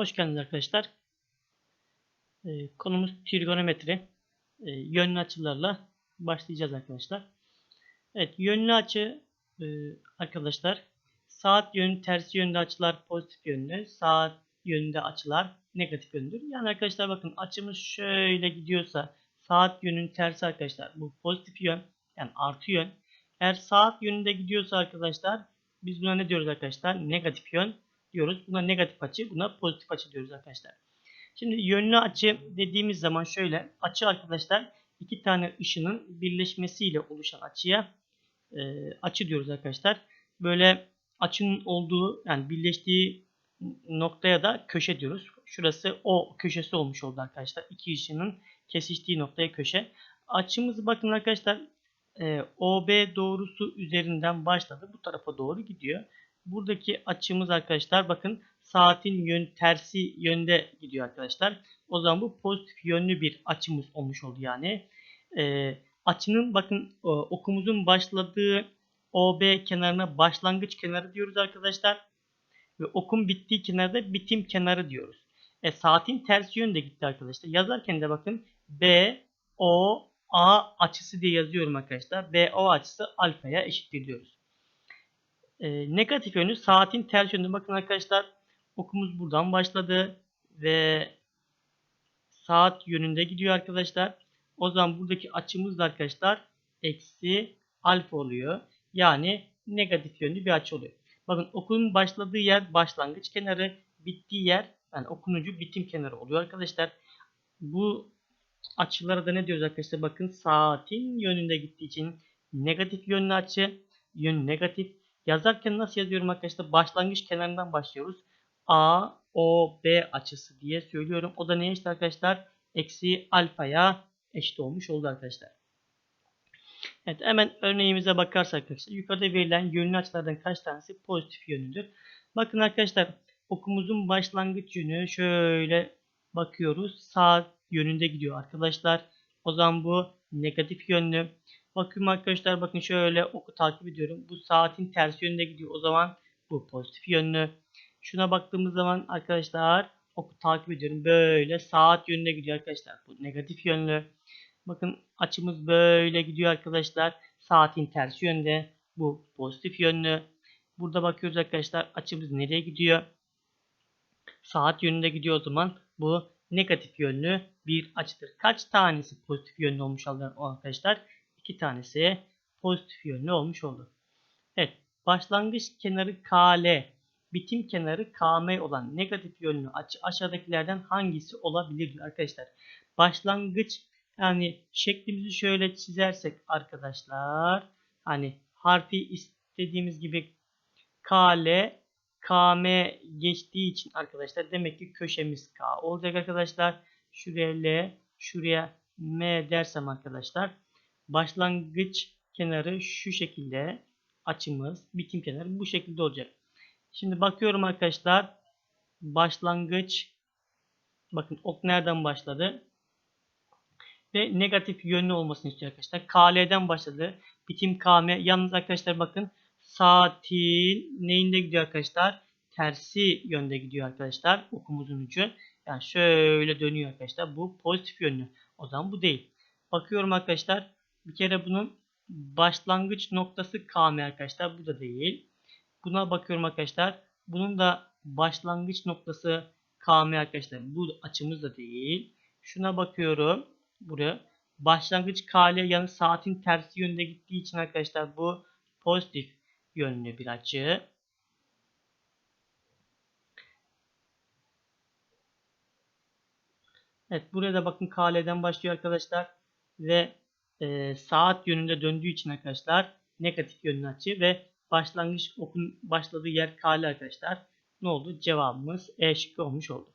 Hoş geldiniz arkadaşlar. Ee, konumuz trigonometri. Ee, yönlü açılarla başlayacağız arkadaşlar. Evet, yönlü açı e, arkadaşlar saat yönü tersi yönde açılar pozitif yönlü, saat yönünde açılar negatif yönlüdür. Yani arkadaşlar bakın açımız şöyle gidiyorsa saat yönünün tersi arkadaşlar bu pozitif yön yani artı yön. Eğer saat yönünde gidiyorsa arkadaşlar biz buna ne diyoruz arkadaşlar? Negatif yön diyoruz. Buna negatif açı, buna pozitif açı diyoruz arkadaşlar. Şimdi yönlü açı dediğimiz zaman şöyle açı arkadaşlar iki tane ışının birleşmesiyle oluşan açıya e, açı diyoruz arkadaşlar. Böyle açının olduğu yani birleştiği noktaya da köşe diyoruz. Şurası o köşesi olmuş oldu arkadaşlar. İki ışının kesiştiği noktaya köşe. Açımızı bakın arkadaşlar e, OB doğrusu üzerinden başladı. Bu tarafa doğru gidiyor. Buradaki açımız arkadaşlar bakın saatin yön tersi yönde gidiyor arkadaşlar. O zaman bu pozitif yönlü bir açımız olmuş oldu yani. E, açının bakın okumuzun başladığı OB kenarına başlangıç kenarı diyoruz arkadaşlar. Ve okum bittiği kenarda bitim kenarı diyoruz. E, saatin tersi yönde gitti arkadaşlar. Yazarken de bakın B, O, A açısı diye yazıyorum arkadaşlar. B, O açısı alfaya eşittir diyoruz. E, negatif yönü saatin ters yönünde. Bakın arkadaşlar okumuz buradan başladı ve saat yönünde gidiyor arkadaşlar. O zaman buradaki açımız da arkadaşlar eksi alfa oluyor. Yani negatif yönlü bir açı oluyor. Bakın okunun başladığı yer başlangıç kenarı, bittiği yer yani okun ucu bitim kenarı oluyor arkadaşlar. Bu açılara da ne diyoruz arkadaşlar? Bakın saatin yönünde gittiği için negatif yönlü açı, yön negatif. Yazarken nasıl yazıyorum arkadaşlar? Başlangıç kenarından başlıyoruz. A, O, B açısı diye söylüyorum. O da neye eşit arkadaşlar? Eksi alfaya eşit olmuş oldu arkadaşlar. Evet hemen örneğimize bakarsak arkadaşlar yukarıda verilen yönlü açılardan kaç tanesi pozitif yönlüdür? Bakın arkadaşlar okumuzun başlangıç yönü şöyle bakıyoruz. Sağ yönünde gidiyor arkadaşlar. O zaman bu negatif yönlü. Bakın arkadaşlar bakın şöyle oku takip ediyorum. Bu saatin ters yönünde gidiyor. O zaman bu pozitif yönlü. Şuna baktığımız zaman arkadaşlar oku takip ediyorum. Böyle saat yönünde gidiyor arkadaşlar. Bu negatif yönlü. Bakın açımız böyle gidiyor arkadaşlar. Saatin ters yönde. Bu pozitif yönlü. Burada bakıyoruz arkadaşlar açımız nereye gidiyor? Saat yönünde gidiyor o zaman. Bu negatif yönlü bir açıdır. Kaç tanesi pozitif yönlü olmuş arkadaşlar? İki tanesi pozitif yönlü olmuş oldu. Evet. Başlangıç kenarı KL, bitim kenarı KM olan negatif yönlü açı aşağıdakilerden hangisi olabilir arkadaşlar? Başlangıç yani şeklimizi şöyle çizersek arkadaşlar hani harfi istediğimiz gibi KL KM geçtiği için arkadaşlar demek ki köşemiz K olacak arkadaşlar. Şuraya L, şuraya M dersem arkadaşlar başlangıç kenarı şu şekilde açımız, bitim kenarı bu şekilde olacak. Şimdi bakıyorum arkadaşlar başlangıç bakın ok nereden başladı? ve negatif yönlü olmasını istiyor arkadaşlar. KL'den başladı. Bitim KM. Yalnız arkadaşlar bakın saatin neyinde gidiyor arkadaşlar? Tersi yönde gidiyor arkadaşlar. Okumuzun ucu. Yani şöyle dönüyor arkadaşlar. Bu pozitif yönlü. O zaman bu değil. Bakıyorum arkadaşlar. Bir kere bunun başlangıç noktası KM arkadaşlar. Bu da değil. Buna bakıyorum arkadaşlar. Bunun da başlangıç noktası KM arkadaşlar. Bu açımız da değil. Şuna bakıyorum buraya. Başlangıç KL yani saatin tersi yönde gittiği için arkadaşlar bu pozitif yönlü bir açı. Evet buraya da bakın KL'den başlıyor arkadaşlar. Ve e, saat yönünde döndüğü için arkadaşlar negatif yönlü açı ve başlangıç okun başladığı yer KL arkadaşlar. Ne oldu? Cevabımız E şıkkı olmuş oldu.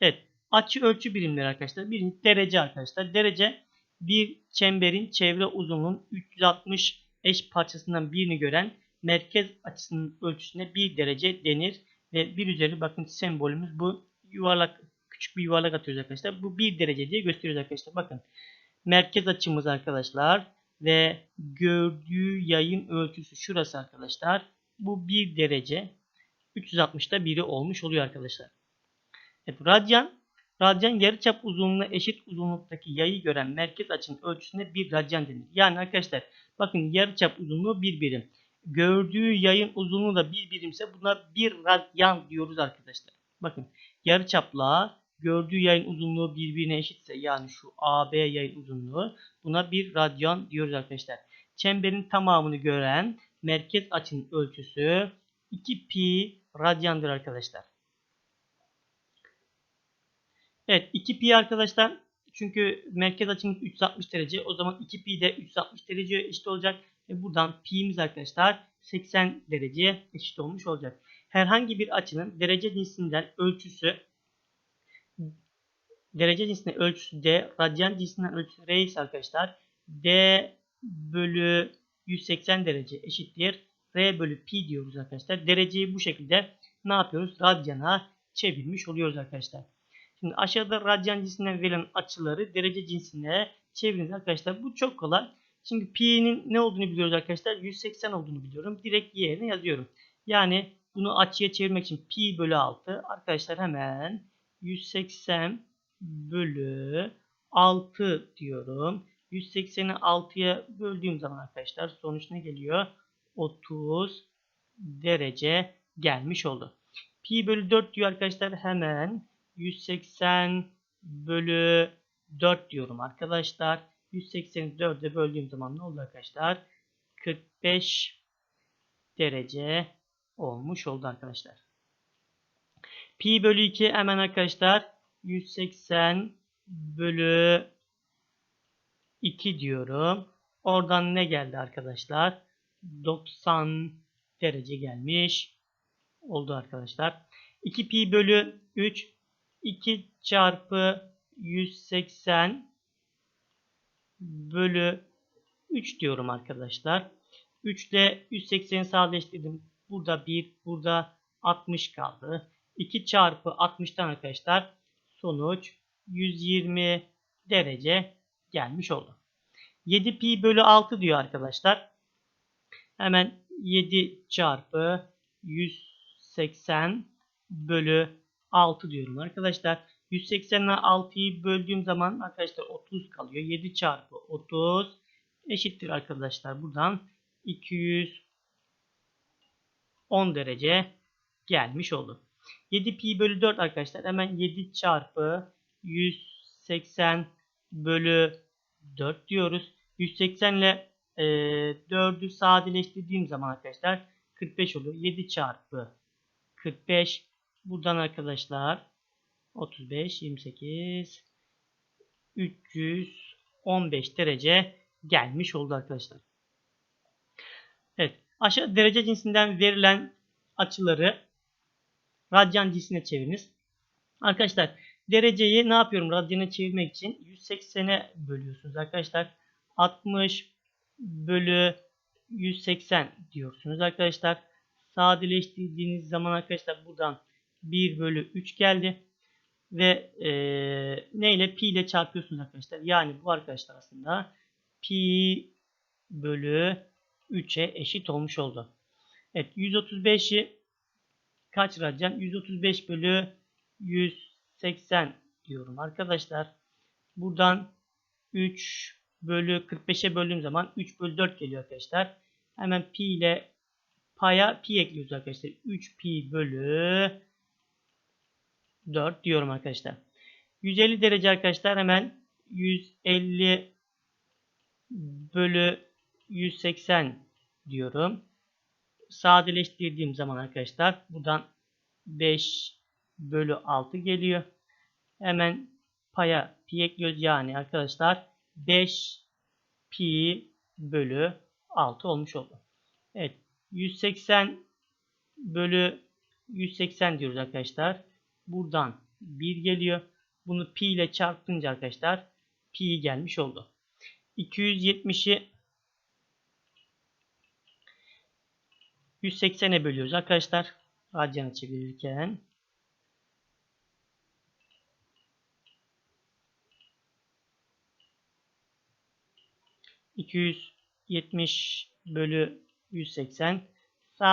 Evet. Açı ölçü birimleri arkadaşlar. Birinci derece arkadaşlar. Derece bir çemberin çevre uzunluğunun 360 eş parçasından birini gören merkez açısının ölçüsüne bir derece denir. Ve bir üzeri bakın sembolümüz bu yuvarlak küçük bir yuvarlak atıyoruz arkadaşlar. Bu bir derece diye gösteriyoruz arkadaşlar. Bakın merkez açımız arkadaşlar ve gördüğü yayın ölçüsü şurası arkadaşlar. Bu bir derece. 360'da biri olmuş oluyor arkadaşlar. Evet, radyan Radyan yarıçap uzunluğuna eşit uzunluktaki yayı gören merkez açının ölçüsüne bir radyan denir. Yani arkadaşlar bakın yarıçap uzunluğu bir birim. Gördüğü yayın uzunluğu da bir birimse buna bir radyan diyoruz arkadaşlar. Bakın yarıçapla gördüğü yayın uzunluğu birbirine eşitse yani şu AB yayın uzunluğu buna bir radyan diyoruz arkadaşlar. Çemberin tamamını gören merkez açının ölçüsü 2 pi radyandır arkadaşlar. Evet 2 pi arkadaşlar çünkü merkez açımız 360 derece o zaman 2 pi de 360 derece eşit olacak. Ve buradan pi'miz arkadaşlar 80 dereceye eşit olmuş olacak. Herhangi bir açının derece cinsinden ölçüsü derece cinsinden ölçüsü D, radyan cinsinden ölçüsü R ise arkadaşlar D bölü 180 derece eşittir. R bölü pi diyoruz arkadaşlar. Dereceyi bu şekilde ne yapıyoruz? Radyana çevirmiş oluyoruz arkadaşlar. Şimdi aşağıda radyan cinsinden verilen açıları derece cinsine çeviriniz arkadaşlar. Bu çok kolay. Şimdi pi'nin ne olduğunu biliyoruz arkadaşlar. 180 olduğunu biliyorum. Direkt yerine yazıyorum. Yani bunu açıya çevirmek için pi bölü 6. Arkadaşlar hemen 180 bölü 6 diyorum. 180'i 6'ya böldüğüm zaman arkadaşlar sonuç ne geliyor? 30 derece gelmiş oldu. Pi bölü 4 diyor arkadaşlar hemen 180 bölü 4 diyorum arkadaşlar. 180'i 4'e böldüğüm zaman ne oldu arkadaşlar? 45 derece olmuş oldu arkadaşlar. Pi bölü 2 hemen arkadaşlar 180 bölü 2 diyorum. Oradan ne geldi arkadaşlar? 90 derece gelmiş oldu arkadaşlar. 2 pi bölü 3 2 çarpı 180 bölü 3 diyorum arkadaşlar. 3 ile 180'i sadeleştirdim. Burada 1, burada 60 kaldı. 2 çarpı 60'tan arkadaşlar sonuç 120 derece gelmiş oldu. 7 pi bölü 6 diyor arkadaşlar. Hemen 7 çarpı 180 bölü 6 diyorum arkadaşlar. 180 ile 6'yı böldüğüm zaman arkadaşlar 30 kalıyor. 7 çarpı 30 eşittir arkadaşlar. Buradan 210 derece gelmiş oldu. 7 pi bölü 4 arkadaşlar. Hemen 7 çarpı 180 bölü 4 diyoruz. 180 ile e, 4'ü sadeleştirdiğim zaman arkadaşlar 45 oluyor. 7 çarpı 45 buradan arkadaşlar 35 28 315 derece gelmiş oldu arkadaşlar. Evet. Aşağı derece cinsinden verilen açıları radyan cinsine çeviriniz. Arkadaşlar dereceyi ne yapıyorum radyana çevirmek için 180'e bölüyorsunuz arkadaşlar. 60 bölü 180 diyorsunuz arkadaşlar. Sadeleştirdiğiniz zaman arkadaşlar buradan 1 bölü 3 geldi. Ve e, ne pi ile çarpıyorsunuz arkadaşlar. Yani bu arkadaşlar aslında pi bölü 3'e eşit olmuş oldu. Evet 135'i kaç radyan? 135 bölü 180 diyorum arkadaşlar. Buradan 3 bölü 45'e böldüğüm zaman 3 bölü 4 geliyor arkadaşlar. Hemen pi ile paya pi ekliyoruz arkadaşlar. 3 pi bölü 4 diyorum arkadaşlar. 150 derece arkadaşlar hemen 150 bölü 180 diyorum. Sadeleştirdiğim zaman arkadaşlar buradan 5 bölü 6 geliyor. Hemen paya pi ekliyoruz. Yani arkadaşlar 5 pi bölü 6 olmuş oldu. Evet 180 bölü 180 diyoruz arkadaşlar. Buradan 1 geliyor. Bunu pi ile çarpınca arkadaşlar pi gelmiş oldu. 270'i 180'e bölüyoruz arkadaşlar. Radyana çevirirken. ...270 bölü 180